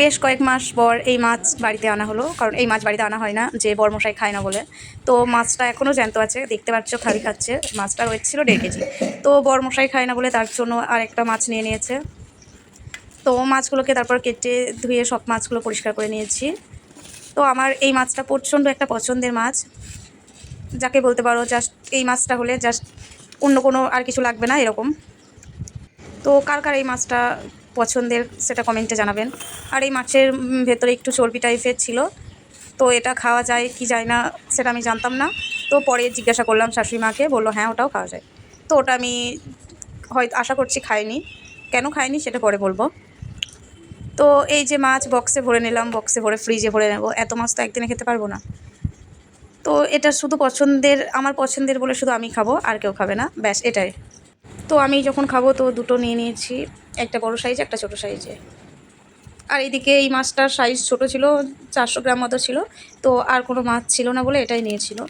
বেশ কয়েক মাস পর এই মাছ বাড়িতে আনা হলো, কারণ এই মাছ বাড়িতে আনা হয় না, যে বরমশাই খায় না বলে। তো মাছটা এখনও জ্যান্ত আছে, দেখতে পাচ্ছ খালি খাচ্ছে। মাছটা ওয়েট ছিল দেড় কেজি। তো বরমশাই খায় না বলে তার জন্য আর একটা মাছ নিয়ে নিয়েছে। তো মাছগুলোকে তারপর কেটে ধুয়ে সব মাছগুলো পরিষ্কার করে নিয়েছি। তো আমার এই মাছটা প্রচণ্ড একটা পছন্দের মাছ। যাকে বলতে পারো জাস্ট এই মাছটা হলে জাস্ট অন্য কোনো আর কিছু লাগবে না এরকম। তো কার কার এই মাছটা পছন্দের, সেটা কমেন্টে জানাবেন। আর এই মাছের ভেতরে একটু চর্বি টাইপের ছিল। তো এটা খাওয়া যায়, কি যায় না, সেটা আমি জানতাম না। তো পরে জিজ্ঞাসা করলাম শাশুড়ি মাকে, বলল হ্যাঁ ওটাও খাওয়া যায়। তো ওটা আমি হয়তো, আশা করছি খাইনি। কেন খাইনি সেটা পরে বলব। তো এই যে মাছ বক্সে ভরে নিলাম বক্সে ভরে ফ্রিজে ভরে নেব, এত মাছ তো একদিনে খেতে পারব না। তো এটা শুধু পছন্দের, আমার পছন্দের বলে শুধু আমি খাব, আর কেউ খাবে না। ব্যাস, এটাই। তো আমি যখন খাব, তো দুটো নিয়ে নিয়েছি। একটা বড় সাইজ, একটা ছোট সাইজে। আর এইদিকে এই মাছটার সাইজ ছোট ছিল, চারশো গ্রাম মতো ছিল। তো আর কোনো মাছ ছিল না বলে এটাই নিয়েছিল।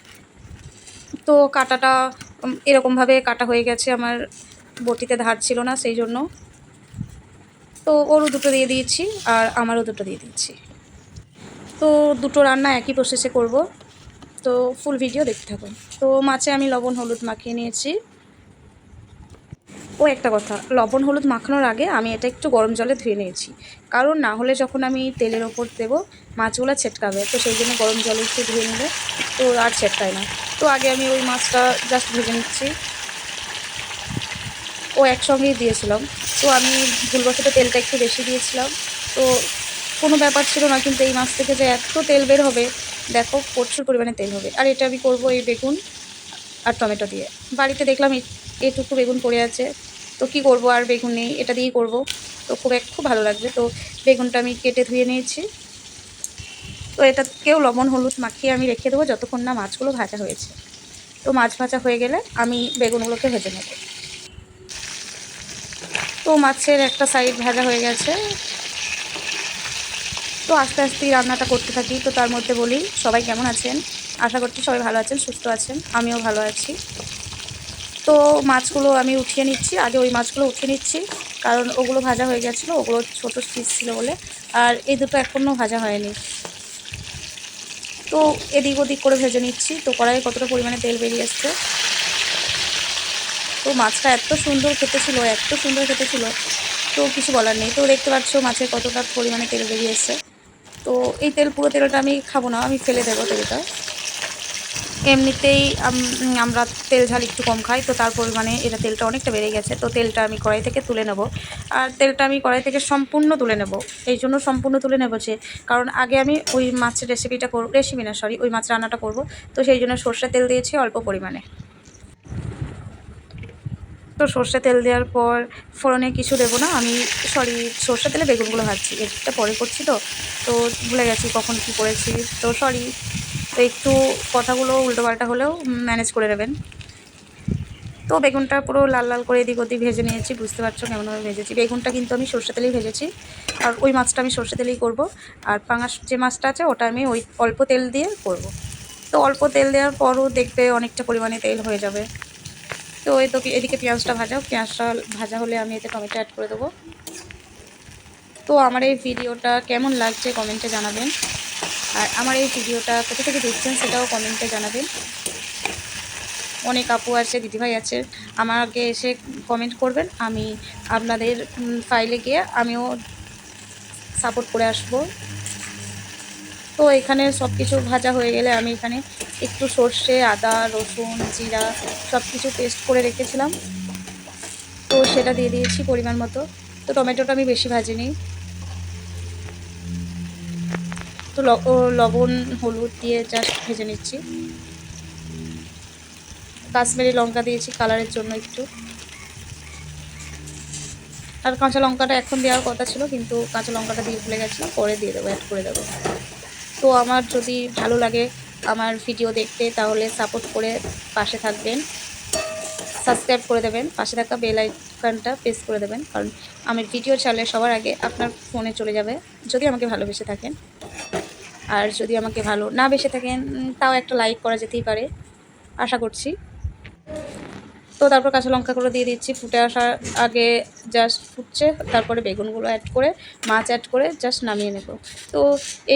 তো কাটাটা এরকমভাবে কাটা হয়ে গেছে, আমার বটিতে ধার ছিল না সেই জন্য। তো ওরও দুটো দিয়ে দিয়েছি, আর আমারও দুটো দিয়ে দিচ্ছি তো দুটো রান্না একই প্রসেসে করব। তো ফুল ভিডিও দেখতে থাকুন। তো মাছে আমি লবণ, হলুদ মাখিয়ে নিয়েছি। ও, একটা কথা, লবণ, হলুদ মাখানোর আগে আমি এটা একটু গরম জলে ধুয়ে নিয়েছি। কারণ না হলে যখন আমি তেলের ওপর দেবো, মাছগুলো ছেটকাবে, তো সেই জন্য গরম জলে একটু ধুয়ে নিলে তো আর ছেটকায় না। তো আগে আমি ওই মাছটা জাস্ট ভেজে নিচ্ছি। ও একসঙ্গেই দিয়েছিলাম। তো আমি ভুলবশত তেলটা একটু বেশি দিয়েছিলাম। তো কোনো ব্যাপার ছিল না, কিন্তু এই মাছ থেকে যে এত তেল বের হবে, দেখো প্রচুর পরিমাণে তেল হবে। আর এটা আমি করব এই বেগুন আর টমেটো দিয়ে। বাড়িতে দেখলাম এটুকু বেগুন পড়ে আছে। তো কি করব আর বেগুন নেই, এটা দিয়েই করব। তো খুব এক খুব ভালো লাগবে। তো বেগুনটা আমি কেটে ধুয়ে নিয়েছি। তো এটাকেও লবণ, হলুদ মাখিয়ে আমি রেখে দেবো যতক্ষণ না মাছগুলো ভাজা হয়েছে। তো মাছ ভাজা হয়ে গেলে আমি বেগুনগুলোকে ভেজে নেব। তো মাছের একটা সাইড ভাজা হয়ে গেছে। তো আস্তে আস্তে রান্নাটা করতে থাকি। তো তার মধ্যে বলি, সবাই কেমন আছেন? আশা করছি সবাই ভালো আছেন, সুস্থ আছেন। আমিও ভালো আছি। তো মাছগুলো আমি উঠিয়ে নিচ্ছি। আগে ওই মাছগুলো উঠিয়ে নিচ্ছি, কারণ ওগুলো ভাজা হয়ে গেছিল, ওগুলো ছোটো পিস ছিল বলে। আর এই দুটো এখনও ভাজা হয়নি। তো এদিক ওদিক করে ভেজে নিচ্ছি। তো কড়াইয়ে কতটা পরিমাণে তেল বেরিয়ে এসছে? তো মাছটা এত সুন্দর খেতে ছিল, এত সুন্দর খেতে ছিল, তো কিছু বলার নেই। তো দেখতে পাচ্ছ মাছের কতটা পরিমাণে তেল বেরিয়ে এসছে। তো এই তেল, পুরো তেলটা আমি খাব না, আমি ফেলে দেবো তেলটা। এমনিতেই আমরা তেল ঝাল একটু কম খাই, তো তার পরিমাণে এটা তেলটা অনেকটা বেড়ে গেছে। তো তেলটা আমি কড়াই থেকে তুলে নেব। আর তেলটা আমি কড়াই থেকে সম্পূর্ণ তুলে নেব। এই জন্য সম্পূর্ণ তুলে নেব যে, কারণ আগে আমি ওই মাছের রেসিপিটা করব রেসিপি না সরি ওই মাছ রান্নাটা করব। তো সেই জন্য সর্ষে তেল দিয়েছি অল্প পরিমাণে। তো সর্ষে তেল দেওয়ার পর ফোড়নে কিছু দেবো না, আমি সরি সর্ষে তেলে বেগুনগুলো ভাজছি। এটা পরে করছি তো। তো ভুলে গেছি কখন কী করেছি। তো সরি তো একটু কথাগুলো উল্টোপাল্টা হলেও ম্যানেজ করে নেবেন। তো বেগুনটা পুরো লাল লাল করে এদিক ওদিক ভেজে নিয়েছি, বুঝতে পারছ কেমনভাবে ভেজেছি। বেগুনটা কিন্তু আমি সর্ষে তেলেই ভেজেছি, আর ওই মাছটা আমি সর্ষে তেলেই করব। আর পাঙাশ যে মাছটা আছে ওটা আমি ওই অল্প তেল দিয়ে করব। তো অল্প তেল দেওয়ার পরও দেখবে অনেকটা পরিমাণে তেল হয়ে যাবে। তো এই তো এদিকে পেঁয়াজটা ভাজা পেঁয়াজটা ভাজা হলে আমি এতে টমেটো অ্যাড করে দেবো। তো আমার এই ভিডিওটা কেমন লাগছে কমেন্টে জানাবেন। আর আমার এই ভিডিওটা কোথা থেকে দেখছেন সেটাও কমেন্টে জানাবেন। অনেক আপু আছে, দিদিভাই আছে, আমাকে এসে কমেন্ট করবেন। আমি আপনাদের ফাইলে গিয়ে আমিও সাপোর্ট করে আসব। তো এখানে সব কিছু ভাজা হয়ে গেলে আমি এখানে একটু সর্ষে, আদা, রসুন, জিরা সব কিছু পেস্ট করে রেখেছিলাম। তো সেটা দিয়ে দিয়েছি পরিমাণ মতো। তো টমেটোটা আমি বেশি ভাজিনি। তো লবণ, হলুদ দিয়ে জাস্ট ভেজে নিচ্ছি। কাশ্মীরি লঙ্কা দিয়েছি কালারের জন্য একটু। আর কাঁচা লঙ্কাটা এখন দেওয়ার কথা ছিল, কিন্তু কাঁচা লঙ্কাটা দিয়ে ভুলে গেছিলাম, পরে দিয়ে দেবো অ্যাড করে দেবো। তো আমার যদি ভালো লাগে আমার ভিডিও দেখতে, তাহলে সাপোর্ট করে পাশে থাকবেন। সাবস্ক্রাইব করে দেবেন, পাশে থাকা বেল আইকনটা প্রেস করে দেবেন, কারণ আমি ভিডিও চালে সবার আগে আপনার ফোনে চলে যাবে। যদি আমাকে ভালোবেসে থাকেন। আর যদি আমাকে ভালো না বেসে থাকেন তাও একটা লাইক করা যেতেই পারে, আশা করছি। তো তারপর কাঁচা লঙ্কাগুলো দিয়ে দিচ্ছি, ফুটে আসার আগে জাস্ট ফুটছে, তারপরে বেগুনগুলো অ্যাড করে, মাছ অ্যাড করে জাস্ট নামিয়ে নেব। তো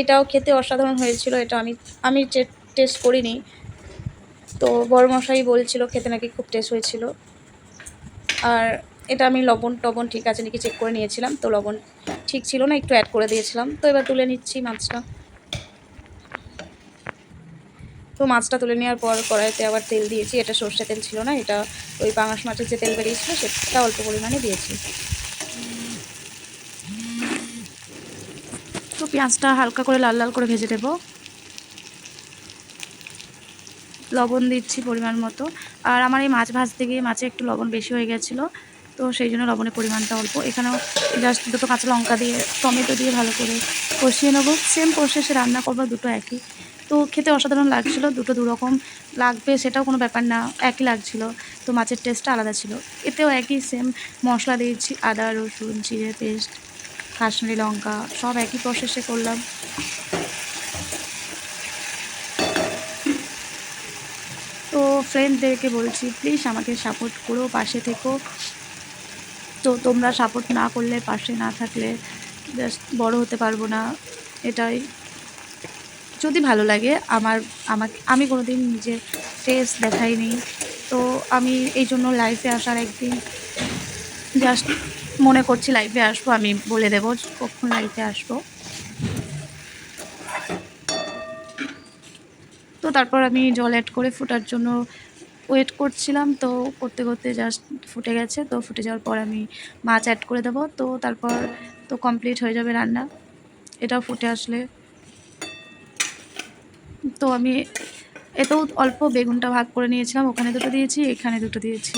এটাও খেতে অসাধারণ হয়েছিল, এটা আমি আমি টেস্ট করিনি। তো বড় মশাই বলছিল খেতে নাকি খুব টেস্ট হয়েছিল। আর এটা আমি লবণ টবণ ঠিক আছে নাকি চেক করে নিয়েছিলাম, তো লবণ ঠিক ছিল না, একটু অ্যাড করে দিয়েছিলাম। তো এবার তুলে নিচ্ছি মাছটা। তো মাছটা তুলে নেওয়ার পর কড়াইতে আবার তেল দিয়েছি। এটা সর্ষে তেল ছিল না, এটা ওই পাঙাশ মাছের যে তেল বেরিয়েছিল সেটা অল্প পরিমাণে দিয়েছি। তো পেঁয়াজটা হালকা করে লাল লাল করে ভেজে দেবো লবণ দিচ্ছি পরিমাণ মতো। আর আমার এই মাছ ভাজতে গিয়ে মাছে একটু লবণ বেশি হয়ে গেছিল, তো সেই জন্য লবণের পরিমাণটা অল্প। এখানেও জাস্ট দুটো কাঁচা লঙ্কা দিয়ে, টমেটো দিয়ে ভালো করে কষিয়ে নেব। সেম কষে সে রান্না করব, দুটো একই। তো খেতে অসাধারণ লাগছিল, দুটো দুরকম লাগবে, সেটাও কোনো ব্যাপার না, একই লাগছিল। তো মাছের টেস্টটা আলাদা ছিল। এতেও একই সেম মশলা দিয়েছি, আদা, রসুন, জিরে পেস্ট কাশ্মীরি লঙ্কা, সব একই প্রসেসে করলাম। তো ফ্রেন্ডদেরকে বলছি প্লিজ আমাকে সাপোর্ট করো, পাশে থেকো। তো তোমরা সাপোর্ট না করলে, পাশে না থাকলে জাস্ট বড় হতে পারব না, এটাই। যদি ভালো লাগে, আমার, আমাকে, আমি কোনো দিন নিজের ফেস দেখাইনি। তো আমি এই জন্য লাইফে আসার একদিন জাস্ট মনে করছি লাইফে আসব, আমি বলে দেবো কখন লাইফে আসব। তো তারপর আমি জল অ্যাড করে ফোটার জন্য ওয়েট করছিলাম, তো করতে করতে জাস্ট ফুটে গেছে। তো ফুটে যাওয়ার পর আমি মাছ অ্যাড করে দেবো, তো তারপর তো কমপ্লিট হয়ে যাবে রান্না। এটাও ফুটে আসলে তো আমি এতেও অল্প বেগুনটা ভাগ করে নিয়েছিলাম, ওখানে দুটো দিয়েছি, এখানে দুটো দিয়েছি।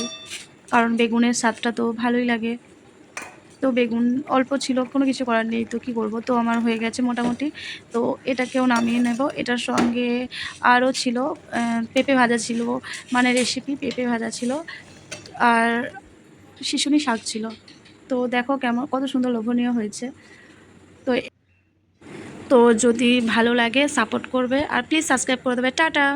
কারণ বেগুনের স্বাদটা তো ভালোই লাগে। তো বেগুন অল্প ছিল, কোনো কিছু করার নেই, তো কী করব? তো আমার হয়ে গেছে মোটামুটি। তো এটাকেও নামিয়ে নেব। এটার সঙ্গে আরও ছিল পেঁপে ভাজা ছিল মানে রেসিপি পেঁপে ভাজা ছিল, আর শিশুনি শাক ছিল। তো দেখো কেমন, কত সুন্দর লোভনীয় হয়েছে। তো যদি ভালো লাগে সাপোর্ট করবে আর প্লিজ সাবস্ক্রাইব করে দেবে। টাটা!